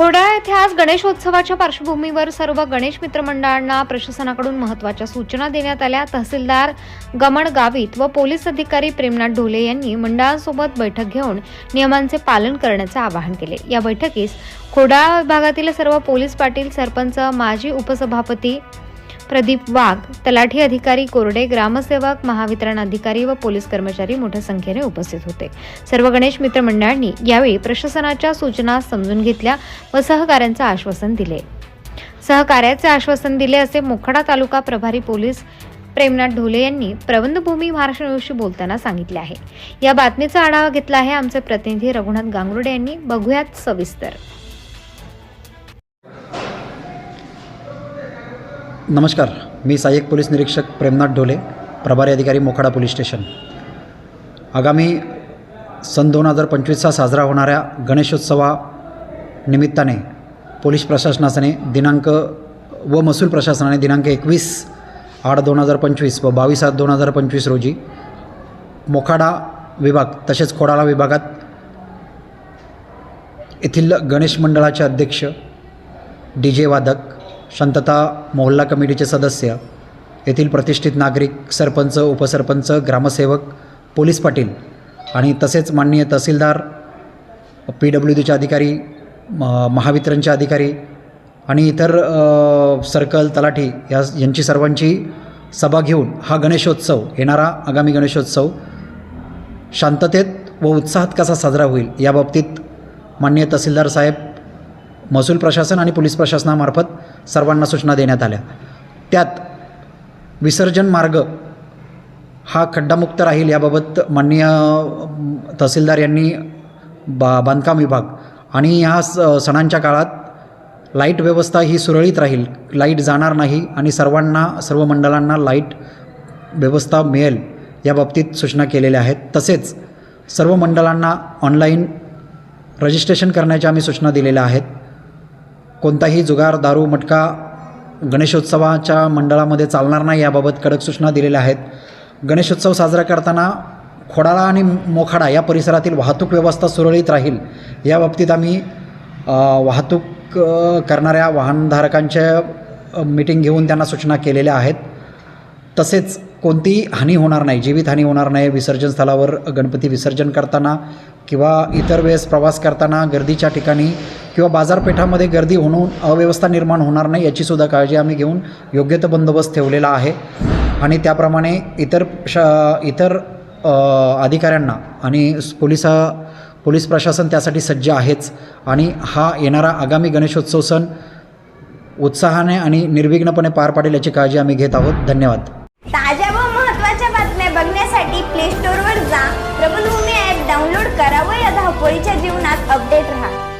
येथे आज गणेशोत्सवाच्या पार्श्वभूमीवर सर्व गणेश मित्रमंडळांना प्रशासनाकडून महत्त्वाच्या सूचना देण्यात आल्या. तहसीलदार गमण गावित व पोलीस अधिकारी प्रेमनाथ ढोले यांनी मंडळांसोबत बैठक घेऊन नियमांचे पालन करण्याचे आवाहन केले. या बैठकीस खोडाळा विभागातील सर्व पोलीस पाटील सरपंच माजी उपसभापती प्रदीप वाघ तलाठी अधिकारी कोरडे ग्रामसेवक महावितरण अधिकारी व पोलीस कर्मचारी मोठ्या संख्येने उपस्थित होते. सर्व गणेश मित्र मंडळांनी यावेळी प्रशासनाच्या सूचना समजून घेतल्या व सहकार्यांचं आश्वासन दिले. सहकार्याचे आश्वासन दिले असे मोखाडा तालुका प्रभारी पोलीस प्रेमनाथ ढोले यांनी प्रबंधभूमी महाराष्ट्र न्यूजशी बोलताना सांगितले आहे. या बातमीचा आढावा घेतला आहे आमचे प्रतिनिधी रघुनाथ गांगुर्डे यांनी. बघूयात सविस्तर. नमस्कार मी सहाय्यक पोलीस निरीक्षक प्रेमनाथ ढोले प्रभारी अधिकारी मोखाडा पोलीस स्टेशन. आगामी सन दोन हजार पंचवीसचा साजरा होणाऱ्या गणेशोत्सवा निमित्ताने पोलीस प्रशासनाने दिनांक व महसूल प्रशासनाने दिनांक एकवीस आठ दोन हजार पंचवीस व बावीस आठ दोन हजार पंचवीस रोजी मोखाडा विभाग तसेच खोडाळा विभागात येथील गणेश मंडळाचे अध्यक्ष डी जे वादक शांतता मोहल्ला कमिटीचे सदस्य येथील प्रतिष्ठित नागरिक सरपंच उपसरपंच ग्रामसेवक पोलीस पाटील आणि तसेच माननीय तहसीलदार पी डब्ल्यू डीचे अधिकारी म- महावितरणचे अधिकारी आणि इतर सर्कल तलाठी या यांची सर्वांची सभा घेऊन हा गणेशोत्सव येणारा आगामी गणेशोत्सव शांततेत व उत्साहात कसा साजरा होईल याबाबतीत माननीय तहसीलदार साहेब महसूल प्रशासन आणि पोलीस प्रशासनामार्फत सर्वांना सूचना देण्यात आल्या. त्यात विसर्जन मार्ग हा खड्डामुक्त राहील याबाबत माननीय तहसीलदार यांनी बा बांधकाम विभाग आणि ह्या स सणांच्या काळात लाइट व्यवस्था ही सुरळीत राहील. लाइट जाणार नाही आणि सर्वांना सर्व मंडळांना लाइट व्यवस्था मिळेल याबाबतीत सूचना केलेल्या आहेत. तसेच सर्व मंडळांना ऑनलाईन रजिस्ट्रेशन करण्याच्या आम्ही सूचना दिलेल्या आहेत. कोणताही जुगार दारू मटका गणेशोत्सवाच्या मंडळामध्ये चालणार नाही याबाबत कडक सूचना दिलेल्या आहेत. गणेशोत्सव साजरा करताना खोडाळा आणि मोखाडा या परिसरातील वाहतूक व्यवस्था सुरळीत राहील. याबाबतीत आम्ही वाहतूक करणाऱ्या वाहनधारकांच्या मीटिंग घेऊन त्यांना सूचना केलेल्या आहेत. तसेच कोणतीही हानी होणार नाही जीवितहानी होणार नाही विसर्जन स्थळावर गणपती विसर्जन करताना किंवा इतर वेळेस प्रवास करताना गर्दीच्या ठिकाणी किंवा बाजारपेठामध्ये गर्दी होऊन अव्यवस्था निर्माण होणार नाही याचीसुद्धा काळजी आम्ही घेऊन योग्य तो बंदोबस्त ठेवलेला आहे. आणि त्याप्रमाणे इतर श इतर अधिकाऱ्यांना आणि पोलीस पोलिसा पोलीस प्रशासन त्यासाठी सज्ज आहेच. आणि हा येणारा आगामी गणेशोत्सव सण उत्साहाने आणि निर्विघ्नपणे पार पाडेल याची काळजी आम्ही घेत आहोत. धन्यवाद. ताज्या व महत्त्वाच्या बातम्या बघण्यासाठी प्ले स्टोअरवर जा. प्रबलभूमी ॲप डाउनलोड करा व या धावपळीच्या जीवनात अपडेट राहा.